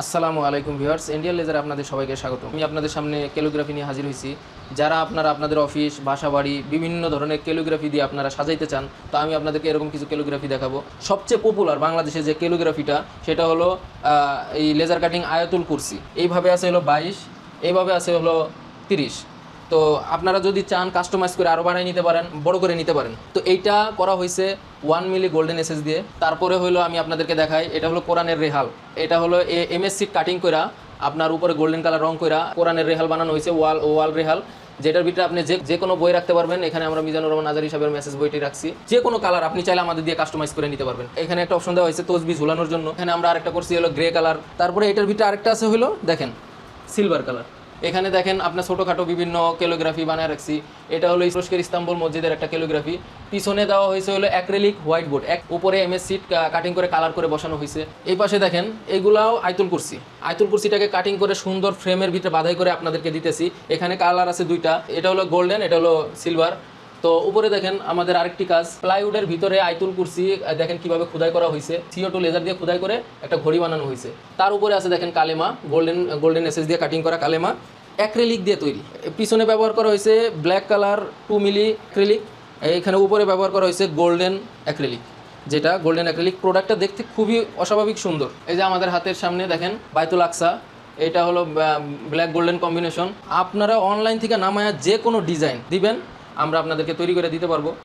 আসসালামু আলাইকুম viewers Indian লেজারে আপনাদের সবাইকে স্বাগত আমি আপনাদের সামনে ক্যালিগ্রাফি নিয়ে হাজির হয়েছি। যারা আপনারা আপনাদের অফিস বাসা বাড়ি বিভিন্ন ধরনের ক্যালিগ্রাফি দিয়ে আপনারা সাজাইতে চান, তো আমি আপনাদেরকে এরকম কিছু ক্যালিগ্রাফি দেখাবো। সবচেয়ে পপুলার বাংলাদেশে যে ক্যালিগ্রাফিটা সেটা হলো এই লেজার কাটিং আয়াতুল কুরসি। এইভাবে আছে হলো বাইশ, এইভাবে আছে হলো তিরিশ। তো আপনারা যদি চান কাস্টমাইজ করে আরও বানিয়ে নিতে পারেন, বড় করে নিতে পারেন। তো এইটা করা হয়েছে ওয়ান মিলি গোল্ডেন এসএস দিয়ে। তারপরে হলো আমি আপনাদেরকে দেখাই, এটা হলো কোরআনের রেহাল। এটা হলো এমএসসি কাটিং করা আপনার উপরে গোল্ডেন কালার রং করা কোরআনের রেহাল বানানো হয়েছে ওয়াল ওয়াল রেহাল। যেটার ভিতরে আপনি যে যে কোনো বই রাখতে পারবেন। এখানে আমরা মিজানুর রহমান আজার হিসাবের মেসেজ বইটি রাখছি। যে কোনো কালার আপনি চাইলে আমাদের দিয়ে কাস্টমাইজ করে নিতে পারবেন। এখানে একটা অপশন দেওয়া হয়েছে, তসবি ঝুলানোর জন্য। এখানে আমরা আরেকটা করছি হলো গ্রে কালার তারপরে এটার ভিতরে আরেকটা আছে হলো, দেখেন সিলভার কালার এখানে দেখেন আপনার ছোটোখাটো বিভিন্ন ক্যালোগ্রাফি বানায় রাখছি। এটা হলো তুরস্কের ইস্তাম্বুল মসজিদের একটা ক্যালোগ্রাফি পিছনে দেওয়া হয়েছে হলো অ্যাক্রেলিক হোয়াইট বোর্ড এক উপরে এমএস সিট কাটিং করে কালার করে বসানো হয়েছে। এই পাশে দেখেন, এগুলাও আইতুল কুরসি। আইতুল কুরসিটাকে কাটিং করে সুন্দর ফ্রেমের ভিতরে বাধাই করে আপনাদেরকে দিতেছি। এখানে কালার আছে দুইটা। এটা হলো গোল্ডেন এটা হলো সিলভার তো উপরে দেখেন আমাদের আরেকটি কাজ। প্লাইউডের ভিতরে আইতুল কুরসি দেখেন কীভাবে খোদাই করা হয়েছে। সিও টু লেজার দিয়ে খোদাই করে একটা ঘড়ি বানানো হয়েছে। তার উপরে আছে দেখেন কালেমা গোল্ডেন গোল্ডেন এসএস দিয়ে কাটিং করা কালেমা। অ্যাক্রিলিক দিয়ে তৈরি। পিছনে ব্যবহার করা হয়েছে black colour two milli acrylic. এখানে উপরে ব্যবহার করা হয়েছে গোল্ডেন অ্যাক্রিলিক, যেটা গোল্ডেন অ্যাক্রিলিক প্রোডাক্টটা দেখতে খুবই অস্বাভাবিক সুন্দর। এই যে আমাদের হাতের সামনে দেখেন, বাইতুল আকসা, এটা হলো ব্ল্যাক গোল্ডেন কম্বিনেশন। আপনারা অনলাইন থেকে নামায়া যে কোনো ডিজাইন দিবেন, আমরা আপনাদেরকে তৈরি করে দিতে পারব।